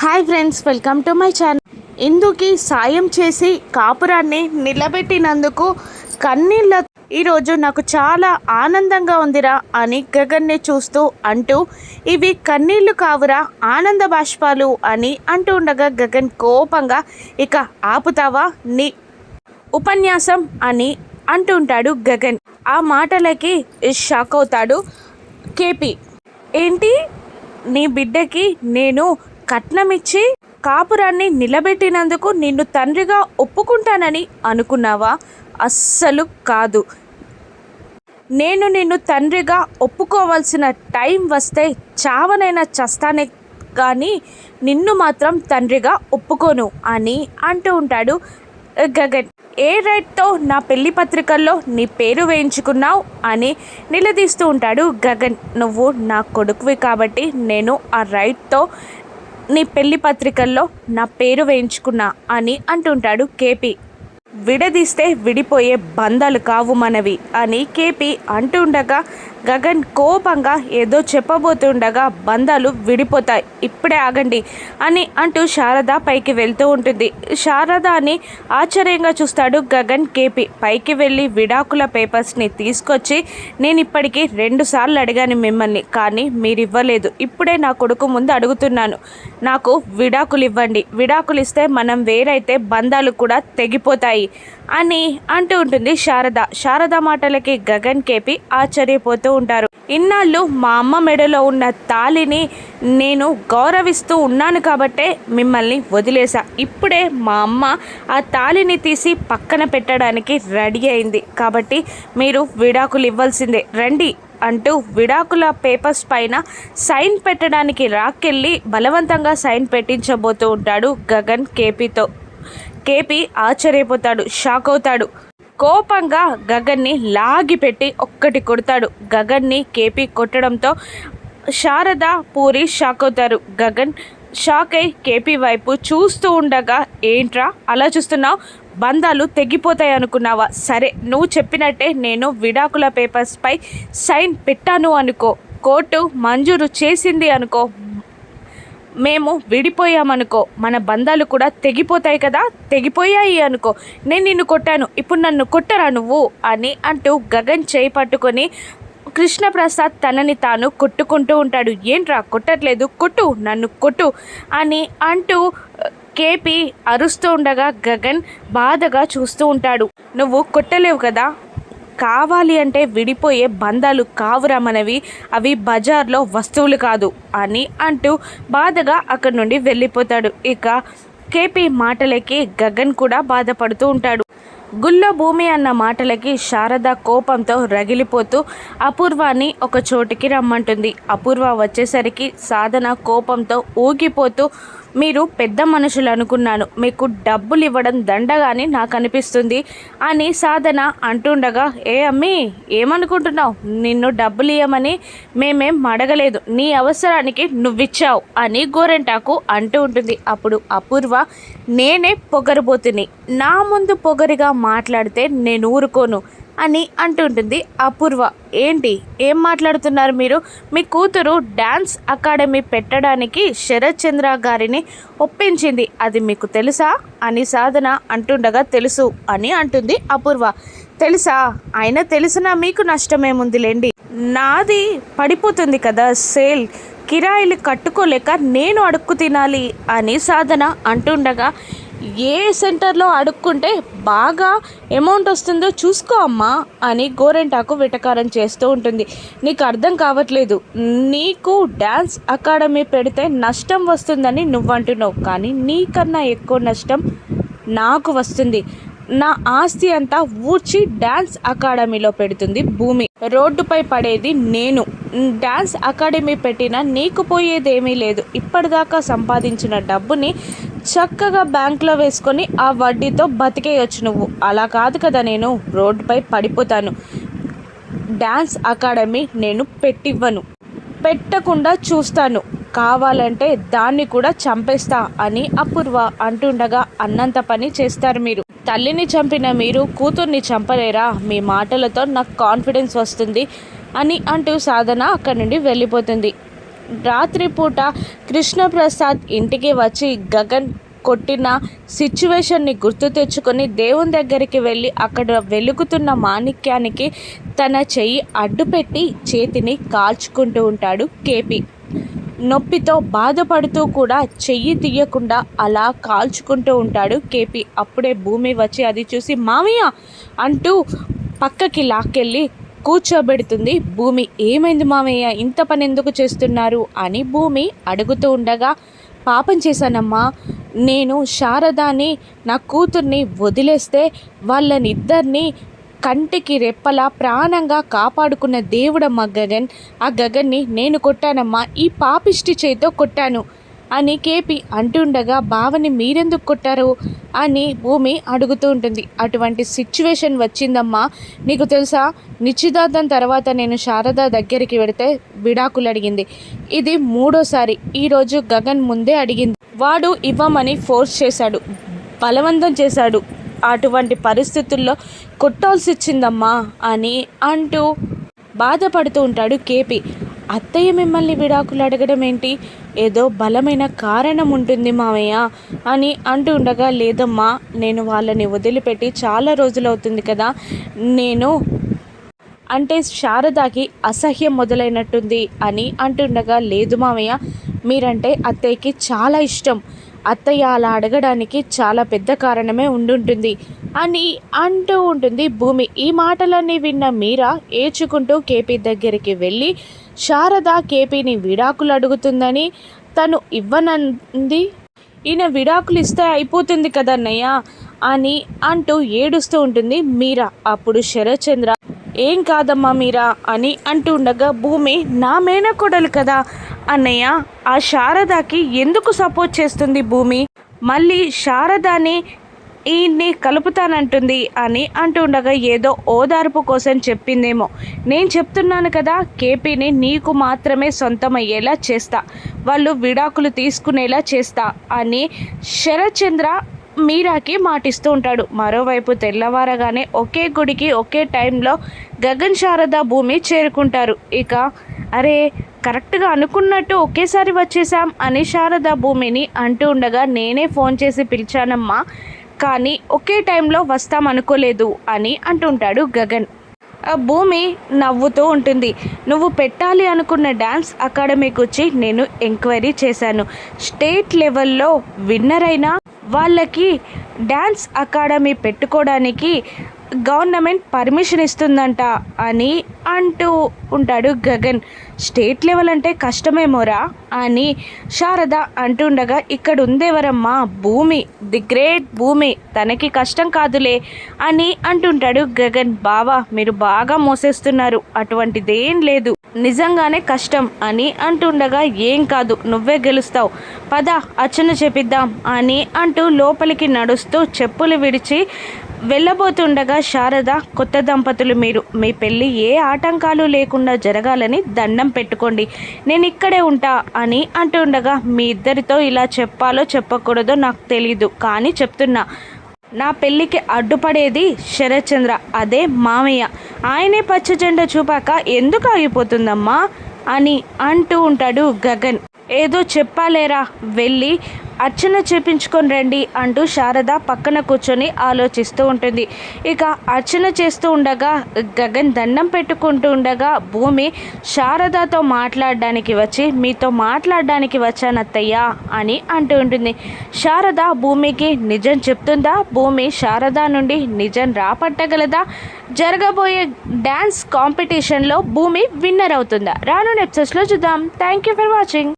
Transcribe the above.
Hi friends welcome to my channel. ఇందుకి సాయం చేసి కాపురాన్ని నిలబెట్టినందుకు కన్నీళ్ళ ఈరోజు నాకు చాలా ఆనందంగా ఉందిరా అని గగన్ని చూస్తూ అంటూ ఇవి కన్నీళ్ళు కావురా ఆనంద బాష్పాలు అని అంటూ ఉండగా గగన్ కోపంగా ఇక ఆపుతావా నీ ఉపన్యాసం అని అంటుంటాడు గగన్. ఆ మాటలకి షాక్ అవుతాడు కేపీ ఏంటి? నీ బిడ్డకి నేను కట్నం ఇచ్చి కాపురాన్ని నిలబెట్టినందుకు నిన్ను తండ్రిగా ఒప్పుకుంటానని అనుకున్నావా? అస్సలు కాదు. నేను నిన్ను తండ్రిగా ఒప్పుకోవాల్సిన టైం వస్తే చావనైనా చస్తానే కానీ నిన్ను మాత్రం తండ్రిగా ఒప్పుకోను అని అంటూ ఉంటాడు గగన్. ఏ రైట్తో నా పెళ్ళి పత్రికల్లో నీ పేరు వేయించుకున్నావు అని నిలదీస్తూ ఉంటాడు గగన్. నువ్వు నా కొడుకువి కాబట్టి నేను ఆ రైట్తో నీ పెళ్ళి పత్రికల్లో నా పేరు వేయించుకున్నా అని అంటుంటాడు కేపీ. విడదీస్తే విడిపోయే బంధాలు కావు మనవి అని కేపీ అంటుండగా గగన్ కోపంగా ఏదో చెప్పబోతుండగా బంధాలు విడిపోతాయి. ఇప్పుడే ఆగండి అని అంటూ శారద పైకి వెళ్తూ ఉంటుంది. శారదాని ఆశ్చర్యంగా చూస్తాడు గగన్ కేపీ. పైకి వెళ్ళి విడాకుల పేపర్స్ని తీసుకొచ్చి నేను ఇప్పటికీ రెండు సార్లు అడిగాను మిమ్మల్ని కానీ మీరు ఇవ్వలేదు ఇప్పుడే నా కొడుకు ముందు అడుగుతున్నాను. నాకు విడాకులు ఇవ్వండి విడాకులు ఇస్తే మనం వేరైతే బంధాలు కూడా తెగిపోతాయి అని అంటూ ఉంటుంది శారద. శారద మాటలకి గగన్ కేపి ఆశ్చర్యపోతూ ఉంటారు. ఇన్నాళ్ళు మా అమ్మ మెడలో ఉన్న తాలిని నేను గౌరవిస్తూ ఉన్నాను కాబట్టే మిమ్మల్ని వదిలేసా ఇప్పుడే మా అమ్మ ఆ తాలిని తీసి పక్కన పెట్టడానికి రెడీ అయింది. కాబట్టి మీరు విడాకులు ఇవ్వాల్సిందే. రండి అంటూ విడాకుల పేపర్స్ పైన సైన్ పెట్టడానికి రాకెళ్ళి బలవంతంగా సైన్ పెట్టించబోతూ ఉంటాడు గగన్ కేపీతో. కేపీ ఆశ్చర్యపోతాడు షాక్ అవుతాడు. కోపంగా గగన్ని లాగిపెట్టి ఒక్కటి కొడతాడు. గగన్ని కేపీ కొట్టడంతో శారద పూరి షాక్ అవుతారు. గగన్ షాక్ అయి కేపీ వైపు చూస్తూ ఉండగా ఏంట్రా? అలా చూస్తున్నావు? బంధాలు తెగిపోతాయి అనుకున్నావా? సరే నువ్వు చెప్పినట్టే నేను విడాకుల పేపర్స్పై సైన్ పెట్టాను అనుకో. కోర్టు మంజూరు చేసింది అనుకో. మేము విడిపోయామనుకో మన బంధాలు కూడా తెగిపోతాయి కదా తెగిపోయాయి అనుకో నేను నిన్ను కొట్టాను ఇప్పుడు నన్ను కొట్టరా నువ్వు? అని అంటూ గగన్ చేయి పట్టుకొని కృష్ణప్రసాద్ తనని తాను కొట్టుకుంటూ ఉంటాడు. ఏంట్రా కొట్టట్లేదు కొట్టు నన్ను కొట్టు అని అంటూ కేపీ అరుస్తూ ఉండగా గగన్ బాధగా చూస్తూ ఉంటాడు. నువ్వు కొట్టలేవు కదా కావాలి అంటే విడిపోయే బంధాలు కావురా మనవి. అవి బజార్లో వస్తువులు కాదు అని అంటూ బాధగా అక్కడి నుండి వెళ్ళిపోతాడు. ఇక కేపీ మాటలకి గగన్ కూడా బాధపడుతూ ఉంటాడు. గుల్లో భూమి అన్న మాటలకి శారద కోపంతో రగిలిపోతూ అపూర్వాన్ని ఒక చోటికి రమ్మంటుంది. అపూర్వ వచ్చేసరికి సాధన కోపంతో ఊగిపోతూ మీరు పెద్ద మనుషులు అనుకున్నాను. మీకు డబ్బులు ఇవ్వడం దండగాని నాకు అనిపిస్తుంది అని సాధన అంటుండగా ఏ అమ్మి ఏమనుకుంటున్నావు? నిన్ను డబ్బులు ఇవ్వమని మేమేం అడగలేదు. నీ అవసరానికి నువ్విచ్చావు అని గోరెంటాకు అంటూ ఉంటుంది. అప్పుడు అపూర్వ నేనే పొగరబోతుని. నా ముందు పొగరిగా మాట్లాడితే నేను ఊరుకోను. అని అంటుంటుంది అపూర్వ. ఏంటి? ఏం మాట్లాడుతున్నారు మీరు? మీ కూతురు డ్యాన్స్ అకాడమీ పెట్టడానికి శరత్ చంద్ర గారిని ఒప్పించింది. అది మీకు తెలుసా? అని సాధన అంటుండగా తెలుసు అని అంటుంది అపూర్వ. తెలుసా? అయినా తెలిసినా మీకు నష్టమేముందిలేండి నాది పడిపోతుంది కదా సేల్. కిరాయిలు కట్టుకోలేక నేను అడుక్కు తినాలి అని సాధన అంటుండగా ఏ సెంటర్లో అడుక్కుంటే బాగా అమౌంట్ వస్తుందో చూసుకో అమ్మా అని గోరెంటాకు వెటకారం చేస్తూ ఉంటుంది. నీకు అర్థం కావట్లేదు. నీకు డ్యాన్స్ అకాడమీ పెడితే నష్టం వస్తుందని నువ్వంటున్నావు. కానీ నీకన్నా ఎక్కువ నష్టం నాకు వస్తుంది. నా ఆస్తి అంతా ఊడ్చి డ్యాన్స్ అకాడమీలో పెడుతుంది భూమి. రోడ్డుపై పడేది నేను. డ్యాన్స్ అకాడమీ పెట్టినా నీకు పోయేదేమీ లేదు. ఇప్పటిదాకా సంపాదించిన డబ్బుని చక్కగా బ్యాంక్లో వేసుకొని ఆ వడ్డీతో బతికేయచ్చు నువ్వు. అలా కాదు కదా నేను రోడ్డుపై పడిపోతాను. డ్యాన్స్ అకాడమీ నేను పెట్టివ్వను. పెట్టకుండా చూస్తాను. కావాలంటే దాన్ని కూడా చంపేస్తా అని అపూర్వ అంటుండగా అన్నంత పని చేస్తారు మీరు. తల్లిని చంపిన మీరు కూతుర్ని చంపలేరా? మీ మాటలతో నాకు కాన్ఫిడెన్స్ వస్తుంది అని అంటూ సాధన అక్కడి నుండి వెళ్ళిపోతుంది. రాత్రిపూట కృష్ణప్రసాద్ ఇంటికి వచ్చి గగన్ కొట్టిన సిచ్యువేషన్ని గుర్తు తెచ్చుకొని దేవుని దగ్గరికి వెళ్ళి అక్కడ వెలుగుతున్న మాణిక్యానికి తన చెయ్యి అడ్డుపెట్టి చేతిని కాల్చుకుంటూ ఉంటాడు కేపీ. నొప్పితో బాధపడుతూ కూడా చెయ్యి తీయకుండా అలా కాల్చుకుంటూ ఉంటాడు కేపీ. అప్పుడే భూమి వచ్చి అది చూసి మామయ్య! అంటూ పక్కకి లాక్కెళ్ళి కూర్చోబెడుతుంది. భూమి ఏమైంది మామయ్య? ఇంత పని ఎందుకు చేస్తున్నారు? అని భూమి అడుగుతూ ఉండగా పాపం చేశానమ్మా. నేను శారదాని నా కూతుర్ని వదిలేస్తే వాళ్ళనిద్దరినీ కంటికి రెప్పలా ప్రాణంగా కాపాడుకున్న దేవుడమ్మ గగన్ ఆ గగన్ని నేను కొట్టానమ్మా. ఈ పాపిష్టి చేతితో కొట్టాను. అని కేపీ అంటుండగా బావని మీరెందుకు కొట్టారు? అని భూమి అడుగుతూ ఉంటుంది. అటువంటి సిచ్యువేషన్ వచ్చిందమ్మా నీకు తెలుసా? నిశ్చితార్థం తర్వాత నేను శారద దగ్గరికి వెడితే విడాకులు అడిగింది ఇది మూడోసారి. ఈరోజు గగన్ ముందే అడిగింది. వాడు ఇవ్వమని ఫోర్స్ చేశాడు. బలవంతం చేశాడు. అటువంటి పరిస్థితుల్లో కొట్టాల్సి వచ్చిందమ్మా అని అంటూ బాధపడుతూ ఉంటాడు కేపీ. అత్తయ్య మిమ్మల్ని విడాకులు అడగడం ఏంటి ఏదో బలమైన కారణం ఉంటుంది మావయ్య అని అంటూ ఉండగా లేదమ్మా నేను వాళ్ళని వదిలిపెట్టి చాలా రోజులవుతుంది కదా నేను అంటే శారదాకి అసహ్యం మొదలైనట్టుంది అని అంటుండగా లేదు మావయ్య మీరంటే అత్తయ్యకి చాలా ఇష్టం. అత్తయ్య అలా అడగడానికి చాలా పెద్ద కారణమే ఉండుంటుంది. అని అంటూ ఉంటుంది భూమి. ఈ మాటలన్నీ విన్న మీరా ఏడ్చుకుంటూ కేపీ దగ్గరికి వెళ్ళి శారద కేపీని విడాకులు అడుగుతుందని తను ఇవ్వనంది. ఈయన విడాకులు ఇస్తే అయిపోతుంది కదన్నయ్య అని అంటూ ఏడుస్తూ ఉంటుంది మీరా. అప్పుడు శరచంద్ర ఏం కాదమ్మా మీరా అని అంటూ ఉండగా భూమి నా మేనకోడలు కదా అన్నయ్య ఆ శారదాకి ఎందుకు సపోర్ట్ చేస్తుంది భూమి? మళ్ళీ శారదాని ఈయన్ని కలుపుతానంటుంది అని అంటుండగా ఏదో ఓదార్పు కోసం చెప్పిందేమో. నేను చెప్తున్నాను కదా కేపీని నీకు మాత్రమే సొంతమయ్యేలా చేస్తా. వాళ్ళు విడాకులు తీసుకునేలా చేస్తా అని శరత్చంద్ర మీరాకి మాటిస్తూ ఉంటాడు. మరోవైపు తెల్లవారగానే ఒకే గుడికి ఒకే టైంలో గగన్ శారద భూమి చేరుకుంటారు. ఇక అరే కరెక్ట్గా అనుకున్నట్టు ఒకేసారి వచ్చేసాం అని శారద భూమిని అంటూ ఉండగా నేనే ఫోన్ చేసి పిలిచానమ్మా. కానీ ఒకే టైంలో వస్తాం అనుకోలేదు అని అంటుంటాడు గగన్. ఆ భూమి నవ్వుతూ ఉంటుంది. నువ్వు పెట్టాలి అనుకున్న డ్యాన్స్ అకాడమీకి వచ్చి నేను ఎంక్వైరీ చేశాను. స్టేట్ లెవెల్లో విన్నర్ అయినా వాళ్ళకి డ్యాన్స్ అకాడమీ పెట్టుకోవడానికి గవర్నమెంట్ పర్మిషన్ ఇస్తుందంట అని అంటూ ఉంటాడు గగన్. స్టేట్ లెవెల్ అంటే కష్టమేమోరా అని శారద అంటుండగా ఇక్కడ ఉందేవరమ్మా భూమి ది గ్రేట్ భూమి తనకి కష్టం కాదులే అని అంటుంటాడు గగన్. బావా మీరు బాగా మోసేస్తున్నారు అటువంటిదేం లేదు. నిజంగానే కష్టం అని అంటుండగా ఏం కాదు నువ్వే గెలుస్తావు. పద అచ్చన చెప్పిద్దాం అని అంటూ లోపలికి నడుస్తూ చెప్పులు విడిచి వెళ్ళబోతుండగా శారద కొత్త దంపతులు మీరు మీ పెళ్ళి ఏ ఆటంకాలు లేకుండా జరగాలని దండం పెట్టుకోండి. నేను ఇక్కడే ఉంటా అని అంటుండగా మీ ఇద్దరితో ఇలా చెప్పాలో చెప్పకూడదో నాకు తెలీదు కానీ చెప్తున్నా. నా పెళ్ళికి అడ్డుపడేది శరత్చంద్ర అదే మామయ్య. ఆయనే పచ్చ జెండా చూపాక ఎందుకు ఆగిపోతుందమ్మా? అని అంటూ ఉంటాడు గగన్. ఏదో చెప్పాలేరా వెళ్ళి అర్చన చేపించుకొని రండి అంటూ శారద పక్కన కూర్చొని ఆలోచిస్తూ ఉంటుంది. ఇక అర్చన చేస్తూ ఉండగా గగన్ దండం పెట్టుకుంటూ ఉండగా భూమి శారదతో మాట్లాడడానికి వచ్చి మీతో మాట్లాడడానికి వచ్చానత్తయ్యా అని అంటూ ఉంటుంది. శారద భూమికి నిజం చెప్తుందా? భూమి శారద నుండి నిజం రాపట్టగలదా? జరగబోయే డ్యాన్స్ కాంపిటీషన్లో భూమి విన్నర్ అవుతుందా? రాను ఎపిసోడ్స్లో చూద్దాం. Thank you for watching.